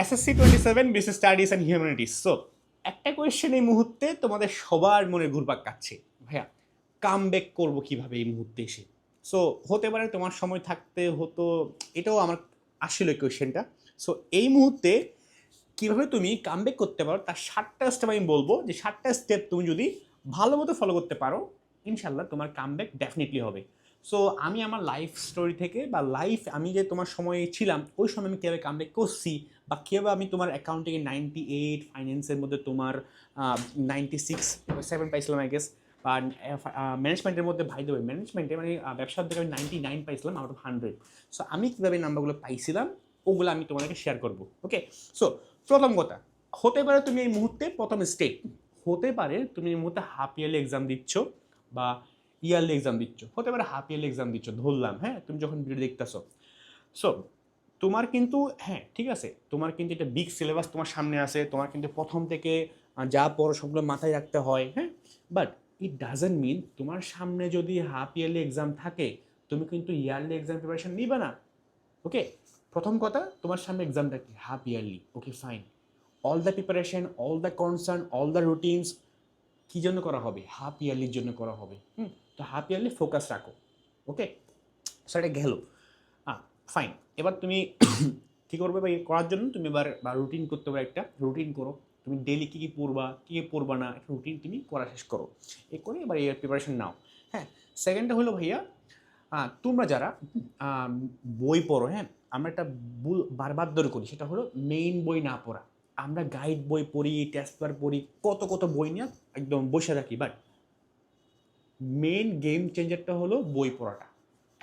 SSC twenty seven BCS studies and humanities so একটা question এই মুহূর্তে তোমাদের সবার মনে ঘুরপাক কাচ্ছে ভাইয়া কাম ব্যাক করব কীভাবে এই মুহূর্তে এসে? সো হতে পারে তোমার সময় থাকতে হতো, এটাও আমার আসলে কোয়েশ্চেনটা সো এই মুহূর্তে কীভাবে তুমি কাম ব্যাক করতে পারো, তার সাতটা স্টেপ আমি বলব। যে সাতটা স্টেপ তুমি যদি ভালো মতো ফলো করতে পারো ইনশাল্লাহ তোমার কাম ব্যাক ডেফিনেটলি হবে। সো আমি আমার লাইফ স্টোরি থেকে বা লাইফ আমি যে তোমার সময়ে ছিলাম, ওই সময় আমি কীভাবে কাম ব্যাক করছি বা কীভাবে আমি তোমার অ্যাকাউন্টিংয়ে নাইনটি এইট ফাইন্যান্সের মধ্যে তোমার নাইনটি সিক্স সেভেন পাইছিলাম আই গেস বা ম্যানেজমেন্টের মধ্যে ভাই দেবে ম্যানেজমেন্টে মানে ব্যবসার দিকে আমি নাইনটি নাইন পাইছিলাম আউট অফ হান্ড্রেড সো আমি কীভাবে নাম্বারগুলো পাইছিলাম, ওগুলো আমি তোমাদেরকে শেয়ার করব ওকে সো প্রথম কথা, হতে পারে তুমি এই মুহূর্তে প্রথম স্টেপ হতে পারে তুমি এই মুহূর্তে হাফ ইয়ারলি এক্সাম দিচ্ছ বা ইয়ারলি এক্সাম দিচ্ছ, হতে পারে হাফ ইয়ারলি এক্সাম দিচ্ছ, ধরলাম হ্যাঁ? তুমি যখন ভিডিও দেখতেছো। সো তোমার কিন্তু হ্যাঁ ঠিক আছে, তোমার কিন্তু এটা বিগ সিলেবাস তোমার সামনে আছে, তোমার কিন্তু প্রথম থেকে যা পড়ো সবগুলো মাথায় রাখতে হয় হ্যাঁ? বাট ইট ডাজেন্ট মিন তোমার সামনে যদি হাফ ইয়ারলি এক্সাম থাকে, তুমি কিন্তু ইয়ারলি এক্সাম প্রিপারেশন নিবে না। ওকে প্রথম কথা, তোমার সামনে এক্সামটা কি? Half yearly okay fine all the preparation all the concern all the routines কী জন্য করা হবে? হাফ ইয়ারলির জন্য করা হবে। হুম? তো হাফ ইয়ারলি ফোকাস রাখো। ওকে সেটা গেল। ফাইন এবার তুমি কী করবে? বা করার জন্য তুমি এবার বা রুটিন করতে পারো একটা। রুটিন করো। তুমি ডেলি কী কী পড়বা, কী কী পড়বা না, একটা রুটিন তুমি করা শেষ করো। এ করে এবার এর প্রিপারেশন নাও। হ্যাঁ? সেকেন্ডটা হলো ভাইয়া তোমরা যারা বই পড়ো হ্যাঁ? আমরা একটা ভুল বারবার ধরে করি, সেটা হলো মেইন বই না পড়া। আমরা গাইড বই পড়ি টেস্ট পেপার পড়ি, কত কত বই নিয়ে একদম বসে থাকি। বাট মেইন গেম চেঞ্জারটা হলো বই পড়াটা।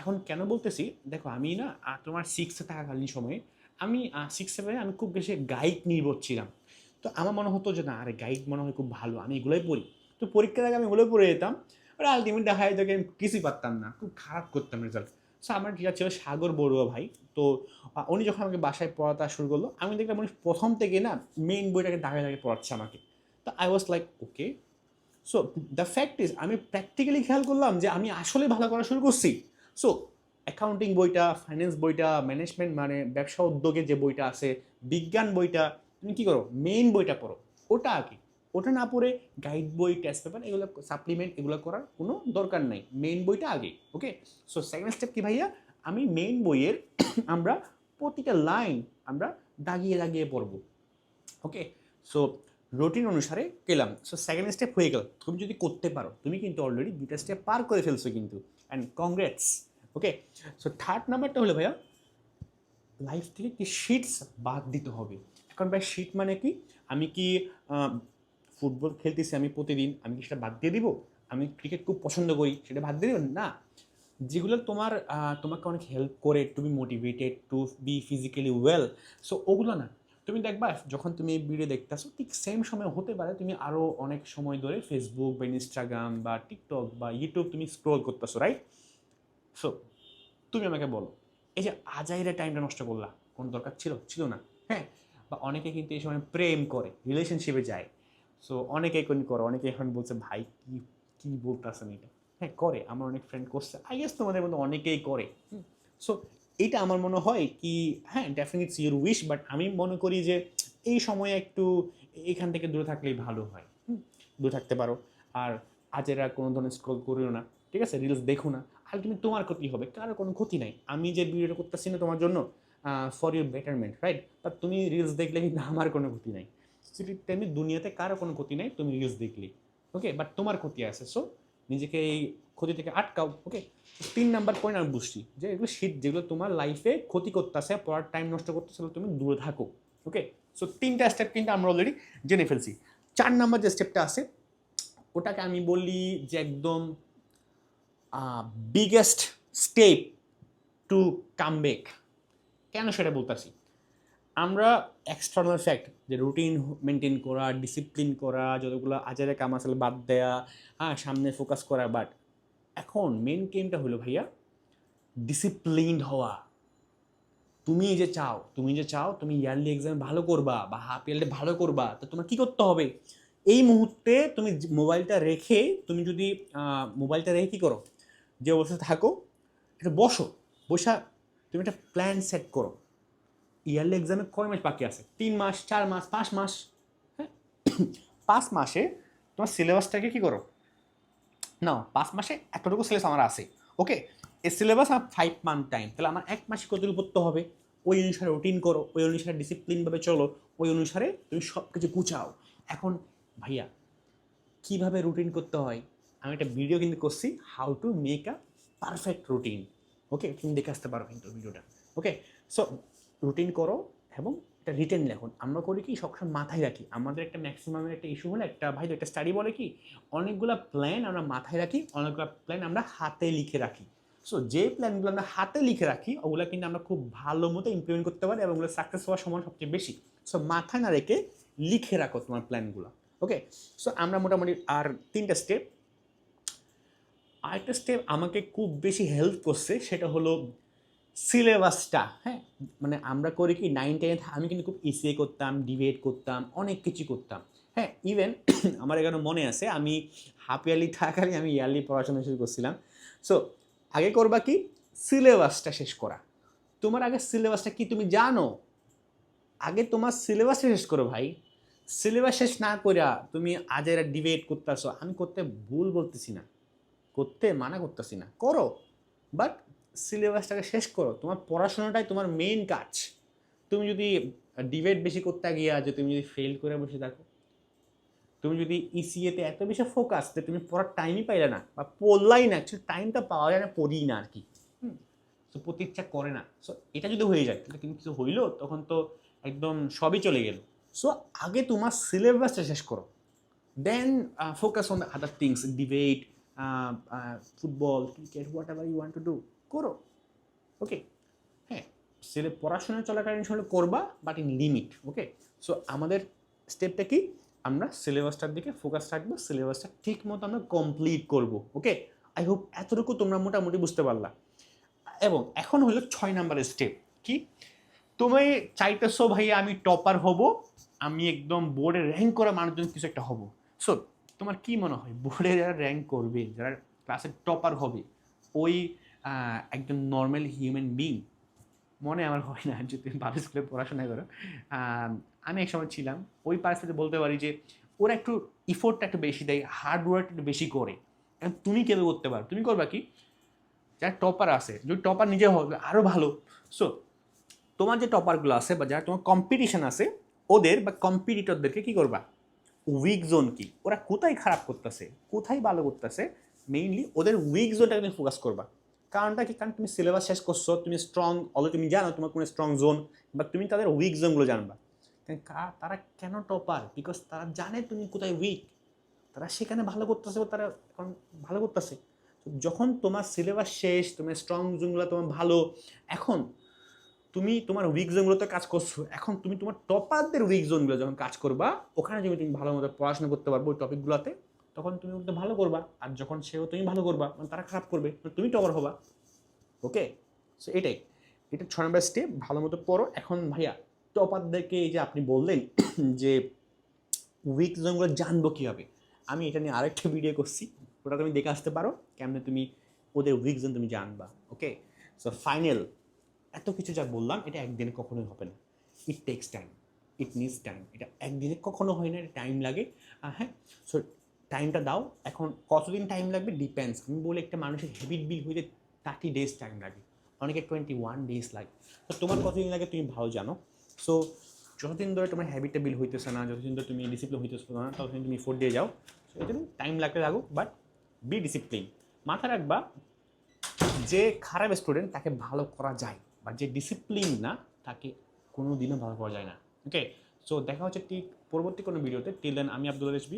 এখন কেন বলতেছি? দেখো, আমি না তোমার সিক্সে থাকাকালীন সময়ে আমি সিক্স সেভেনে আমি খুব বেশি গাইড নির্ভর ছিলাম। তো আমার মনে হতো যে, না, আরে গাইড মনে হয় খুব ভালো, আমি এগুলোই পড়ি। তো পরীক্ষার আগে আমি এগুলোই পড়ে যেতাম আর আলটিমেট দেখা যেত আমি কিছুই পারতাম না, খুব খারাপ করতাম রেজাল্ট সো আমার টিচার ছিল সাগর বড়ুয়া ভাই। তো উনি যখন আমাকে বাসায় পড়াতে শুরু করল, আমি দেখলাম উনি প্রথম থেকে না মেইন বইটাকে দাগে দাগে পড়াচ্ছে আমাকে। তো I was like okay so the fact is আমি প্র্যাকটিক্যালি খেয়াল করলাম যে, আমি আসলে ভালো করা শুরু করছি। সো অ্যাকাউন্টিং বইটা ফাইন্যান্স বইটা ম্যানেজমেন্ট মানে ব্যবসা উদ্যোগে যে বইটা আছে, বিজ্ঞান বইটা, তুমি কী করো? মেইন বইটা পড়ো। ওটা আগে ওটা না পড়ে গাইড বই টেস্ট পেপার এগুলো সাপ্লিমেন্ট এগুলো করার কোনো দরকার নাই। মেইন বইটা আগে ওকে সো সেকেন্ড স্টেপ কি ভাইয়া? আমি মেইন বইয়ের আমরা প্রতিটা লাইন আমরা দাগিয়ে দাগিয়ে পড়ব ওকে সো রুটিন অনুসারে গেলাম। সো সেকেন্ড স্টেপ হয়ে গেল। তুমি যদি করতে পারো, তুমি কিন্তু অলরেডি দুইটা স্টেপ পার করে ফেলছো কিন্তু। And congrats okay so third নাম্বারটা হলো ভাইয়া লাইফ থেকে কি শিটস বাদ দিতে হবে? এখন ভাই শিট মানে কি? আমি কি ফুটবল খেলতেছি আমি প্রতিদিন, আমি কি সেটা বাদ দিয়ে দিব? আমি ক্রিকেট খুব পছন্দ করি, সেটা বাদ দিয়ে দেবো? না। যেগুলো তোমার তোমাকে অনেক হেল্প করে to be motivated to be physically well so ওগুলো না তুমি দেখবা, যখন তুমি ভিডিও দেখতেছো, ঠিক সেম সময় হতে পারে তুমি আরও অনেক সময় ধরে ফেসবুক বা ইনস্টাগ্রাম বা টিকটক বা ইউটিউব তুমি স্ক্রোল করতেছো রাইট সো তুমি আমাকে বলো, এই যে আজাইরে টাইমটা নষ্ট করলা, কোনো দরকার ছিল? ছিল না হ্যাঁ? বা অনেকে কিন্তু এই সময় প্রেম করে রিলেশনশিপে যায়। সো অনেকে এখন করে অনেকে এখন বলছে, ভাই, কি কি বলতেছেন এটা? হ্যাঁ করে, আমার অনেক ফ্রেন্ড করছে। আই গেস তোমাদের মধ্যে অনেকেই করে। সো এটা আমার মনে হয় কি হ্যাঁ ডেফিনেটস ইউর উইশ বাট আমি মনে করি যে এই সময়ে একটু এখান থেকে দূরে থাকলেই ভালো হয়। দূরে থাকতে পারো। আর আজেরা কোনো ধরনের স্ক্রল করিও না, ঠিক আছে? রিলস দেখো না। আলটিমেট তোমার ক্ষতি হবে, কারও কোনো ক্ষতি নাই। আমি যে ভিডিওটা করতেছি না তোমার জন্য for your betterment right but তুমি রিলস দেখলে কিন্তু আমার কোনো ক্ষতি নাই। তেমনি দুনিয়াতে কারও কোনো ক্ষতি নাই, তুমি রিলস দেখলে ওকে বাট তোমার ক্ষতি আছে সো নিজেকে এই ক্ষতি থেকে আটকাও ওকে তিন নাম্বার পয়েন্ট আমি বুঝছি, যে এগুলো শীত যেগুলো তোমার লাইফে ক্ষতি করতেছে, পড়ার টাইম নষ্ট করতেছে তুমি দূরে থাকো ওকে সো তিনটা স্টেপ কিন্তু আমরা অলরেডি জেনে ফেলছি। চার নাম্বার যে স্টেপটা আছে, ওটাকে আমি বলি যে একদম biggest step to come back কেন সেটা বলতেছি? আমরা এক্সটার্নাল ফ্যাক্ট যে রুটিন মেনটেন করা ডিসিপ্লিন করা, যতগুলো আজারে কাম আসলে বাদ দেয়া হ্যাঁ সামনে ফোকাস করা বাট এখন মেন গেমটা হলো ভাইয়া ডিসিপ্লিনড হওয়া। তুমি যে চাও, তুমি যে চাও, তুমি ইয়ারলি এক্সাম ভালো করবা বা হাফ ইয়ারলি ভালো করবা, তো তোমার কী করতে হবে? এই মুহূর্তে তুমি মোবাইলটা রেখে, তুমি যদি মোবাইলটা রেখে কী করো? যে অবস্থায় থাকো এটা বসো, বসা, তুমি একটা প্ল্যান সেট করো। ইয়ারলি এক্সামে কয় মাস বাকি আছে? তিন মাস, চার মাস, পাঁচ মাস? হ্যাঁ। পাঁচ মাসে তোমার সিলেবাসটাকে কী করো? না পাঁচ মাসে এতটুকু সিলেবাস আমার আছে। ওকে? এই সিলেবাস আমার ফাইভ মান্থ টাইম তাহলে আমার এক মাসে কতটুকু পড়তে হবে? ওই অনুসারে রুটিন করো, ওই অনুসারে ডিসিপ্লিনভাবে চলো, ওই অনুসারে তুমি সব কিছু গুছাও। এখন ভাইয়া, কীভাবে রুটিন করতে হয়? আমি একটা ভিডিও কিন্তু করছি how to make a perfect routine okay? তুমি দেখে আসতে পারো কিন্তু ভিডিওটা ওকে? সো রুটিন করো এবং একটা রিটেন লেখুন আমরা করি কি, সবসময় মাথায় রাখি। আমাদের একটা ম্যাক্সিমামের একটা ইস্যু হলে একটা ভাই, একটা স্টাডি বলে কি, অনেকগুলো প্ল্যান আমরা মাথায় রাখি, অনেকগুলো প্ল্যান আমরা হাতে লিখে রাখি। সো যে প্ল্যানগুলো আমরা হাতে লিখে রাখি, ওগুলো কিন্তু আমরা খুব ভালো মতো ইমপ্লিমেন্ট করতে পারি এবং ওগুলো সাকসেস হওয়ার সময় সবচেয়ে বেশি। সো মাথায় না রেখে লিখে রাখো তোমার প্ল্যানগুলো ওকে সো আমরা মোটামুটি আর তিনটা স্টেপ আরেকটা স্টেপ আমাকে খুব বেশি হেল্প করছে, সেটা হলো সিলেবাসটা হ্যাঁ? মানে আমরা করি কি নাইন টেনে আমি কিন্তু খুব ইসিএ করতাম ডিবেট করতাম, অনেক কিছু করতাম হ্যাঁ? ইভেন আমার এখানে মনে আছে, আমি হাফ ইয়ারলি থাকারই আমি ইয়ারলি পড়াশোনা শুরু করছিলাম। সো আগে করবা কি? সিলেবাসটা শেষ করা। তোমার আগে সিলেবাসটা কি তুমি জানো? আগে তোমার সিলেবাসটা শেষ করো ভাই। সিলেবাস শেষ না করিয়া তুমি আজ এরা ডিবেট করতেছো, আমি করতে ভুল বলতেছি না। করতে মানা করতেছি না। করো। বাট সিলেবাসটাকে শেষ করো। তোমার পড়াশোনাটাই তোমার মেইন কাজ। তুমি যদি ডিবেট বেশি করতে গিয়া যে তুমি যদি ফেল করে বসে থাকো তুমি যদি ইসিএতে এত বেশি ফোকাস যে তুমি পড়ার টাইমই পাইলে না বা পড়লাই না অ্যাকচুয়ালি টাইমটা পাওয়া যায় না পড়ি না আর কি সো পড়তে ইচ্ছা করে না। সো এটা যদি হয়ে যায় তাহলে কিন্তু কিছু হইল তখন তো একদম সবই চলে গেল। সো আগে তোমার সিলেবাসটা শেষ করো। Then focus on the other things debate football cricket whatever you want to do করো। ওকে হ্যাঁ সেলে পড়াশোনা চলাকালীন সময় করবা but in limit okay so আমাদের স্টেপটা কি? আমরা সিলেবাসটার দিকে ফোকাস রাখব সিলেবাসটা ঠিক মতো আমরা কমপ্লিট করব ওকে আই হোপ এতটুকু তোমরা মোটামুটি বুঝতে পারলা। এবং এখন হলো ছয় নাম্বারের স্টেপ কি? তুমি চাইতেছো ভাইয়া আমি টপার হব, আমি একদম বোর্ডে র্যাঙ্ক করা মানুষজন কিছু একটা হব। সো তোমার কি মনে হয়? বোর্ডে যারা র্যাঙ্ক করবে, যারা ক্লাসের টপার হবে, ওই একজন নর্মাল হিউম্যান বিং মনে আমার হয় না যে তুমি ভালো স্কুলে পড়াশোনা করো। আমি এক সময় ছিলাম, ওই পার্সেন্টে বলতে পারি যে ওরা একটু ইফোর্টটা একটু বেশি দেয় হার্ড ওয়ার্ক একটু বেশি করে। এখন তুমি কেন করতে পারো? তুমি করবা কি? যারা টপার আছে, যদি টপার নিজে হবে আরও ভালো। সো তোমার যে টপারগুলো আছে বা যারা তোমার কম্পিটিশন আছে, ওদের বা কম্পিটিটরদেরকে কি করবা? উইক জোন কি? ওরা কোথায় খারাপ করতেছে? কোথায় ভালো করতেছে? মেইনলি ওদের উইক জোনটাকে তুমি ফোকাস করবা। কারণটা কি? কারণ তুমি সিলেবাস শেষ করছ, তুমি স্ট্রং অলরেডি তুমি জানো তোমার কোনো স্ট্রং জোন বা তুমি তাদের উইক জোনগুলো জানবা। তারা কেন টপার বিকজ তারা জানে তুমি কোথায় উইক তারা সেখানে ভালো করতেছে বা তারা এখন ভালো করতেছে। যখন তোমার সিলেবাস শেষ, তোমার স্ট্রং জোনগুলো তোমার ভালো, এখন তুমি তোমার উইক জোনগুলোতে কাজ করছ। এখন তুমি তোমার টপারদের উইক জোনগুলো যখন কাজ করবা, ওখানে যদি তুমি ভালো মতো পড়াশোনা করতে পারব ওই টপিকগুলোতে তখন তুমি ওটা ভালো করবা, আর যখন সেও তুমি ভালো করবা মানে তারা খারাপ করবে তুমি টপার হবা। ওকে সো এটাই। এটা ছয় নম্বর স্টেপ ভালো মতো পড়ো। এখন ভাইয়া টপারদেরকে এই যে আপনি বললেন যে উইক জোনগুলো জানব কীভাবে? আমি এটা নিয়ে আরেকটা ভিডিও করছি। ওটা তুমি দেখে আসতে পারো কেমনে তুমি ওদের উইক জোন তুমি জানবা। ওকে সো ফাইনাল এত কিছু যা বললাম, এটা একদিনে কখনোই হবে না। It takes time it needs time এটা একদিনে কখনো হয় না, এটা টাইম লাগে। হ্যাঁ? সো টাইমটা দাও। এখন কতদিন টাইম লাগবে? ডিপেন্ডস আমি বলি একটা মানুষের হ্যাবিট বিল হইতে থার্টি ডেজ টাইম লাগে। অনেকে টোয়েন্টি ওয়ান ডেজ লাগে। তো তোমার কতদিন লাগে তুমি ভালো জানো। সো যতদিন ধরে তোমার হ্যাবিটটা বিল হইতেছে না, যতদিন ধরে তুমি ডিসিপ্লিন হইতেছে না, ততদিন তুমি ফোর দিয়ে যাও। সো এটা টাইম লাগতে লাগুক বাট বি ডিসিপ্লিন মাথা রাখবা, যে খারাপ স্টুডেন্ট তাকে ভালো করা যায় বা যে ডিসিপ্লিন না, তাকে কোনো দিনও ভালো করা যায় না। ওকে সো দেখা হচ্ছে ঠিক পরবর্তী কোনো ভিডিওতে টিল দেন আমি আব্দুল রেসবি